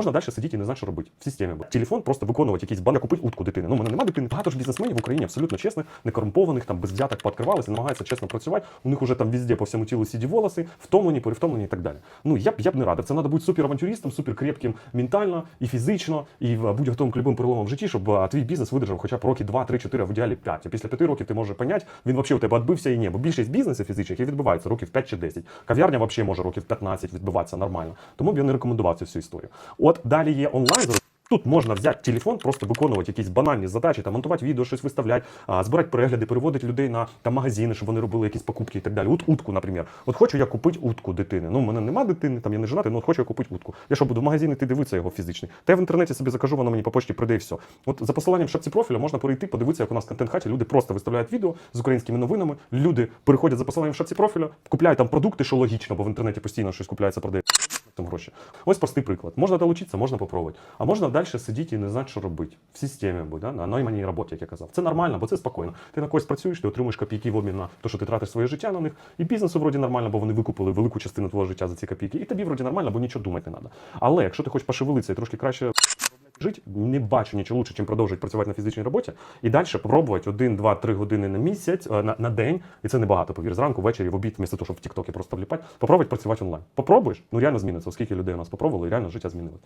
Можна далі сидіти і не знати, що робити. В системі. Телефон просто виконувати якісь банки, купити утку дитини. Ну, у мене немає дитини. Багато ж бізнесменів в Україні абсолютно чесних, не корумпованих, там без взяток пооткривалися, намагаються чесно працювати. У них уже там везде по всьому тілу сіді волоси, втомлені, перевтомлені і так далі. Ну я б я б не радив. Це треба бути суперавантюристом, суперкрепким ментально і фізично, і в- будь готовим к любим переломам в житті, щоб а, твій бізнес видержав хоча б роки 2, 3, 4, а в ідеалі 5. І після 5 років ти можеш поняти, він взагалі у тебе відбився і ні. Бо більшість бізнесів фізичних і відбиваються років 5 чи 10. Кав'ярня взагалі може років 15 відбиватися нормально. Тому б я не рекомендував цю всю історію. От далі є онлайн. Тут можна взяти телефон, просто виконувати якісь банальні задачі, там монтувати відео, щось виставляти, збирати перегляди, переводити людей на там магазини, щоб вони робили якісь покупки і так далі. От утку, наприклад. От хочу я купити утку дитини. Ну, у мене нема дитини, там я не женатий, ну от хочу я купити утку. Я що буду в магазин іти дивитися його фізичний. Та я в інтернеті собі закажу, воно мені по почті прийде і все. От за посиланням в шапці профіля можна перейти, подивитися, як у нас контент-хаті люди просто виставляють відео з українськими новинами. Люди переходять за посиланням в шапці профіля, купляють там продукти, що логічно, бо в інтернеті постійно щось купляється, продає там гроші. Ось простий приклад. Можна долучитися, можна попробувати. А можна далі сидіти і не знати, що робити. В системі буде да? на найманій роботі, як я казав. Це нормально, бо це спокійно. Ти на когось працюєш, ти отримуєш копійки в обмін на те, що ти тратиш своє життя на них. І бізнесу вроді нормально, бо вони викупили велику частину твого життя за ці копійки. І тобі вроді нормально, бо нічого думати не треба. Але якщо ти хочеш пошевелитися і трошки краще жити, не бачу нічого лучше, чим продовжувати працювати на фізичній роботі. І далі пробувати один, два, три години на місяць, е, на, на день, і це небагато, повір, зранку, ввечері, в обід, вмісто того, щоб в Тіктокі просто вліпати, попробувати працювати онлайн. Попробуєш, ну реально зміниться, оскільки людей у нас попробували, і реально життя змінилось.